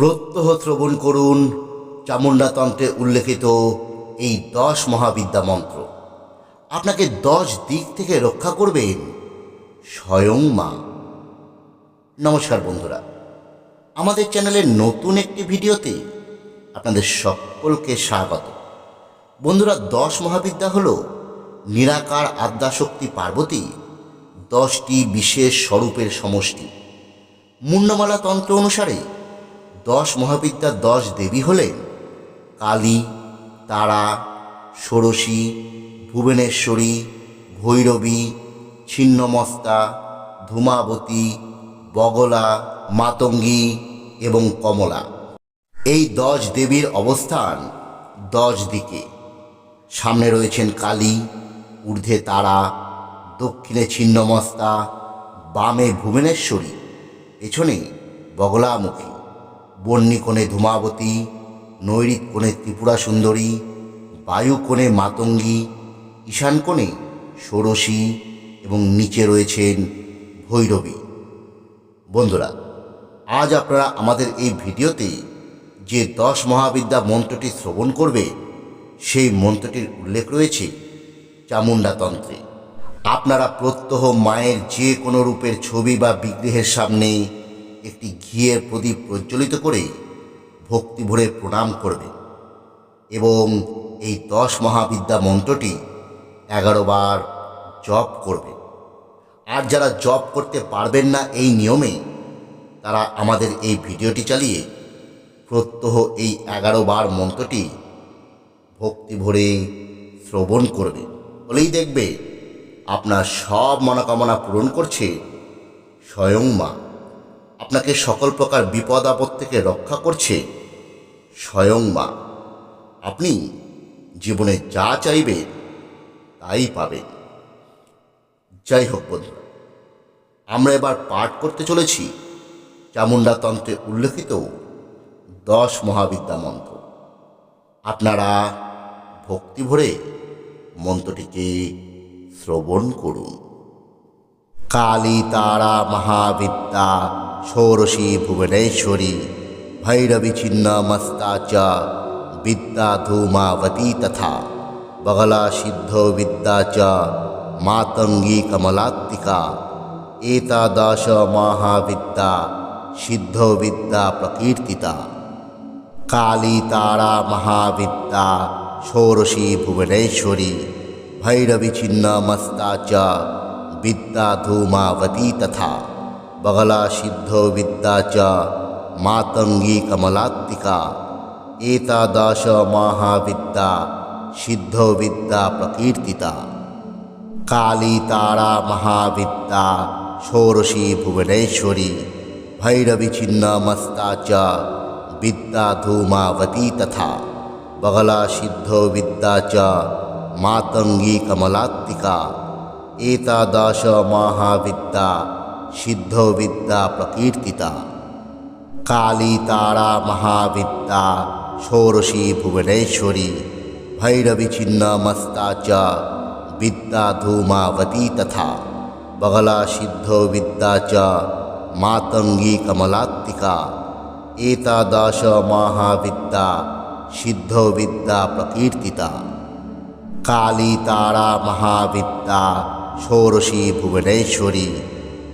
প্রত্যহ শ্রবণ করুন চামুণ্ডাতন্ত্রে উল্লেখিত এই দশ মহাবিদ্যা মন্ত্র। আপনাকে দশ দিক থেকে রক্ষা করবেন স্বয়ং মা। নমস্কার বন্ধুরা। আমাদের চ্যানেলের নতুন একটি ভিডিওতে আপনাদের সকলকে স্বাগত। বন্ধুরা, দশ মহাবিদ্যা হল নিরাকার আদ্যাশক্তি পার্বতী দশটি বিশেষ স্বরূপের সমষ্টি। মুন্ডমালা তন্ত্র অনুসারে দশ মহাবিদ্যার দশ দেবী হলেন কালী, তারা, ষোড়শী, ভুবনেশ্বরী, ভৈরবী, ছিন্নমস্তা, ধূমাবতী, বগলা, মাতঙ্গী এবং কমলা। এই দশ দেবীর অবস্থান দশ দিকে। সামনে রয়েছেন কালী, ঊর্ধ্বে তারা, দক্ষিণে ছিন্নমস্তা, বামে ভুবনেশ্বরী, পেছনে বগলামুখী। বন্যী কোণে ধূমাবতী, নৈরিত কোণে ত্রিপুরা সুন্দরী, বায়ু কোণে মাতঙ্গী, ঈশান কোণে ষোড়শী এবং নিচে রয়েছেন ভৈরবী। বন্ধুরা, আজ আপনারা আমাদের এই ভিডিওতে যে দশ মহাবিদ্যা মন্ত্রটি শ্রবণ করবে, সেই মন্ত্রটির উল্লেখ রয়েছে চামুণ্ডা তন্ত্রে। আপনারা প্রত্যহ মায়ের যে কোনো রূপের ছবি বা বিগ্রহের সামনে একটি ঘিয়ের প্রদীপ প্রজ্বলিত করে ভক্তি ভরে প্রণাম করবেন এবং এই দশ মহাবিদ্যা মন্ত্রটি এগারো বার জপ করবে। আর যারা জপ করতে পারবেন না এই নিয়মে, তারা আমাদের এই ভিডিওটি চালিয়ে প্রত্যহ এই এগারো বার মন্ত্রটি ভক্তি ভরে শ্রবণ করবে। বলেই দেখবে, আপনার সব মনোকামনা পূরণ করছে স্বয়ং মা। আপনাকে সকল প্রকার বিপদ আপদ থেকে রক্ষা করছে স্বয়ং মা। আপনি জীবনে যা চাইবেন তাই পাবেন। যাই হোক বন্ধুরা, আমরা এবার পাঠ করতে চলেছি চামুণ্ডা তন্ত্রে উল্লেখিত দশ মহাবিদ্যা মন্ত্র। আপনারা ভক্তি ভরে মন্ত্রটিকে শ্রবণ করুন। কালী তারা মহাবিদ্যা ষোড়শী ভুবনেশ্বরী, ভৈরবী ছিন্ন মস্তা চ বিদ্যা ধূমাবতী তথা বগলা সিদ্ধ বিদ্যা মাতঙ্গী কমলাত্মিকা, এতাদশ মহাবিদ্যা, সিদ্ধ বিদ্যা প্রকীর্তিতা। কালী তারা মহাবিদ্যা, ষোড়শী ভুবনেশ্বরী, ভৈরবী ছিন্ন মস্তা চ বিদ্যা ধূমাবতী তথা বগলা সিদ্ধ বিদ্যা চ মাতঙ্গী কমলাত্মিকা এতাদশ মহাবিদ্যা সিদ্ধ বিদ্যা প্রকীর্তিতা কালী তারা মহাবিদ্যা ষোড়শী ভুবনেশ্বরী ভৈরবী ছিন্ন মস্তা চ বিদ্যা ধূমাবতী তথা বগলা সিদ্ধ বিদ্যা চ মাতঙ্গী কমলাত্মিকা এতাদশ মহাবিদ্যা সিদ্ধ বিদ্যা প্রকীর্তিতা। কালী তারা মহাবিদ্যা, ষোড়শী ভুবনেশ্বরী ভৈরবী ছিন্ন মস্তা চ বিদ্যা ধূমাবতী তথা বগলা সিদ্ধ বিদ্যা চ মাতঙ্গী কমলাত্মিকা এতাদশ মহাবিদ্যা সিদ্ধ বিদ্যা প্রকীর্তিতা। কালী তারা মহাবিদ্যা, ষোড়শী ভুবনেশ্বরী।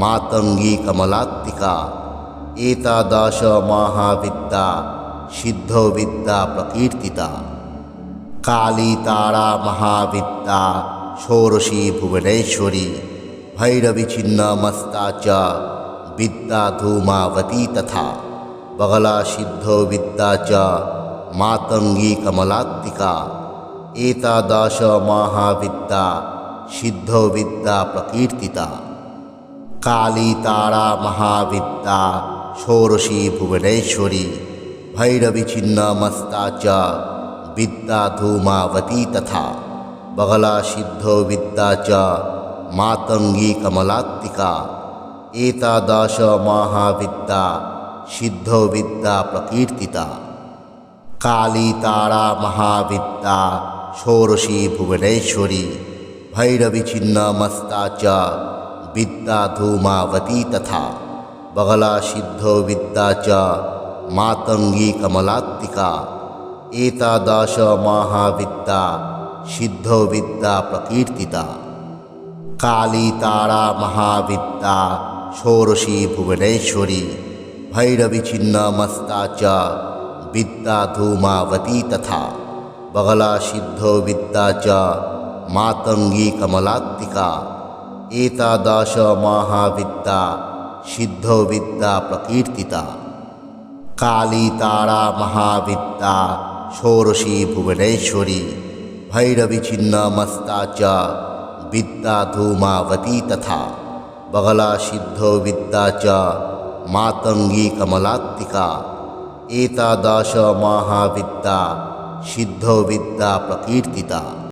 মাতঙ্গী কমলাত্মিকা, এতাদশ মহাবিদ্যা সিদ্ধ বিদ্যা প্রকীর্তিতা। কালী তারা মহাবিদ্যা, ষোড়শী ভুবনেশ্বরী ভৈরবী ছিন্ন চ বিদ্যা ধূমাবতী তথা বগলা সিদ্ধ বিদ্যা চ, মাতঙ্গী কমলাত্মিকা, এতাদশ মহাবিদ্যা সিদ্ধ বিদ্যা প্রকীর্তিতা। কালী তারা মহাবিদ্যা, ষোড়শী ভুবনেশ্বরী, ভৈরবী ছিন্নমস্তা চ বিদ্যা ধূমাবতী তথা বগলা সিদ্ধ বিদ্যা চ, মাতঙ্গী কমলাত্মিকা, এতাদশ মহাবিদ্যা, সিদ্ধ বিদ্যা প্রকীর্তিতা। কালী তারা মহাবিদ্যা, ষোড়শী ভুবনেশ্বরী, ভৈরবী ছিন্নমস্তা চ বিদ্যা ধূমাবতী তথা বগলা সিদ্ধ বিদ্যা চ মাতঙ্গী কমলাত্মিকা। এতাদশ মহাবিদ্যা সিদ্ধ বিদ্যা প্রকীর্তিতা। কালী তারা মহাবিদ্যা ষোড়শী ভুবনেশ্বরী। ভৈরবিচ্ছিন্ন মস্তা চ বিদ্যা ধূমাবতী তথা বগলা সিদ্ধ বিদ্যা চ মাতঙ্গী কমলাত্মিকা। এতাদাশ মহাবিদ্যা সিদ্ধ বিদ্যা প্রকীর্তিতা কালী তারা মহাবিদ্যা ষোড়শী ভুবনেশ্বরী ভৈরবী ছিন্ন মস্তা চ বিদ্যা ধূমাবতী তথা বগলা সিদ্ধ বিদ্যা চ মাতঙ্গী কমলাত্মিকা এতাদাশ মহাবিদ্যা সিদ্ধ বিদ্যা প্রকীর্তিতা